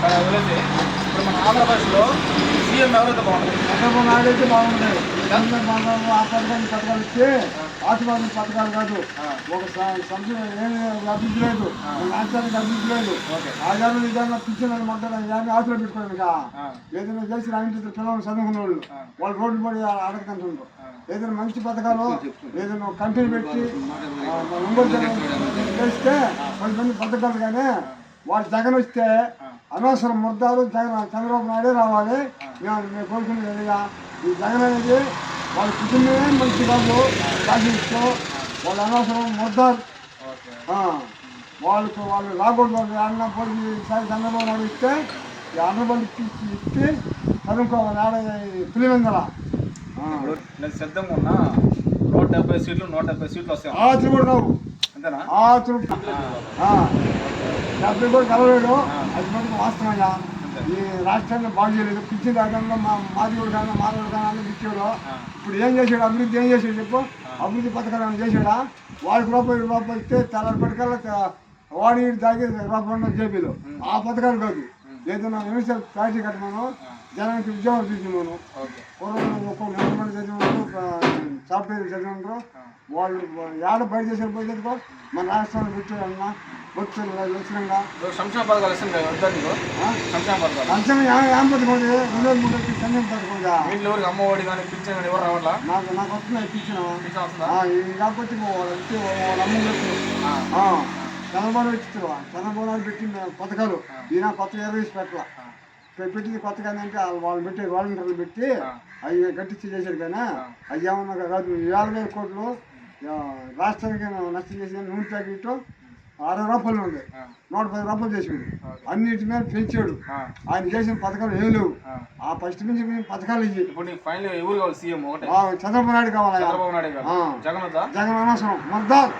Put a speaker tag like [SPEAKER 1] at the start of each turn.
[SPEAKER 1] సరే వదిలేసి ఇప్పుడు మన ఆంధ్రప్రదేశ్లో సీఎం ఎవరైతే బాగుంటుంది
[SPEAKER 2] చంద్రబాబు నాయుడు అయితే బాగుంటాయి చంద్రబాబు నాయుడు ఆ పథకాలు పథకాలు ఇస్తే ఆశీర్వాదం పథకాలు కాదు. ఒక స- సంవత్సరం ఏమి అభివృద్ధి లేదు. ఒక రాష్ట్రానికి అభివృద్ధి లేదు.
[SPEAKER 1] ఓకే.
[SPEAKER 2] ఆధారం విధానం పిచ్చిన మొత్తం ఆశలు
[SPEAKER 1] ఆ.
[SPEAKER 2] ఏదైనా చేసి రాయించే పిల్లలు చదువుకున్న వాళ్ళు. వాళ్ళు రోడ్డు పడి అడగతుంటారు
[SPEAKER 1] ఆ.
[SPEAKER 2] ఏదైనా మంచి పథకాలు ఏదైనా కంపెనీ పెట్టి చేస్తే పది మంది పథకాలు కానీ వాళ్ళు జగన్ వస్తే అనవసరం ముద్దాలు చంద్రబాబు నాయుడే రావాలి. మేము మేము కోరుకునేది అదిగా ఈ జగన్ అనేది వాళ్ళ కుటుంబమే మంచి కాదు సాధిస్తూ వాళ్ళు అనవసరం ముద్దాలు ఆ, వాళ్ళకు వాళ్ళు రాకూడదు వాళ్ళు అన్న పొడికి ఈసారి చంద్రబాబు నాయుడు ఇస్తే ఈ అన్నబండి తీసి ఇచ్చి చదువుకోవాలి. ఆడ పులివెందల.
[SPEAKER 1] నేను సిద్ధంగా ఉన్నా నూట డెబ్బై సీట్లు నూట డెబ్బై సీట్లు వస్తాయి.
[SPEAKER 2] ఆతులు కూడా రావు.
[SPEAKER 1] అంతేనా?
[SPEAKER 2] ఆతులు డెబ్బై కూడా కలవేడు మటుకు వాస్తవయ్యా ఈ రాష్ట్రాన్ని బాగు చేయలేదు. పిచ్చిన రాజ్యంలో మా మాదిగోడు కానీ మాధవుడు కానీ ఇచ్చాడు ఇప్పుడు ఏం చేశాడు అభివృద్ధి ఏం చేశాడు చెప్పు? అభివృద్ధి పథకాలు ఏమైనా చేశాడా వాళ్ళకి రూపాయి రూపాయి ఇస్తే తెల్లారి పట్టుకల్లా వాడి తాగి రూపాయి జేబీలో. ఆ పథకాలు కాదు. ఏదైనా నిమిషాలు ఫ్యాక్టరీ కట్టమను జనానికి
[SPEAKER 1] ఓకే.
[SPEAKER 2] పూర్వం ఒక్కొక్క గవర్నమెంట్ చదివినారు సాఫ్ట్వేర్ చదివినారు వాళ్ళు ఏడ బయట బయట చదువుకో మన రాష్ట్రంలో పెట్టారన్న
[SPEAKER 1] సంక్షేమ పథకాలు సంక్షేమ పథకాలు. ఇంట్లో ఎవరికి కానీ పింఛన్ కానీ ఎవరు
[SPEAKER 2] నాకు వస్తున్నాయి
[SPEAKER 1] పింఛన్ వస్తుందా?
[SPEAKER 2] కాకపోతే అమ్మ. చంద్రబాబు చంద్రబాబు పెట్టిన పథకాలు. ఈయన కొత్తగా ఇరవై పెట్టాల. పెట్టింది కొత్తగా అంటే వాళ్ళు- పెట్టి వాలంటీర్లు పెట్టి అవి గట్టించి చేశారు కానీ అవి ఏమన్నా కాదు. వేల వేల కోట్లు రాష్ట్రానికి నష్టం చేసిన నూనె ప్యాకెట్ అరవై రూపాయలు ఉంది. నూట పది రూపాయలు చేసాడు. అన్నిటి మీద పెంచాడు. ఆయన చేసిన పథకాలు ఏం లేవు.
[SPEAKER 1] ఆ.
[SPEAKER 2] ఫస్ట్ నుంచి మేము పథకాలు ఇచ్చి
[SPEAKER 1] ఇప్పుడు నీకు ఫైనల్ ఎవరు కావాలి? సీఎం ఒకటే.
[SPEAKER 2] చంద్రబాబు నాయుడు కావాలా.
[SPEAKER 1] చంద్రబాబు నాయుడు. జగన్
[SPEAKER 2] జగన్ అనవసరం మర్దార్.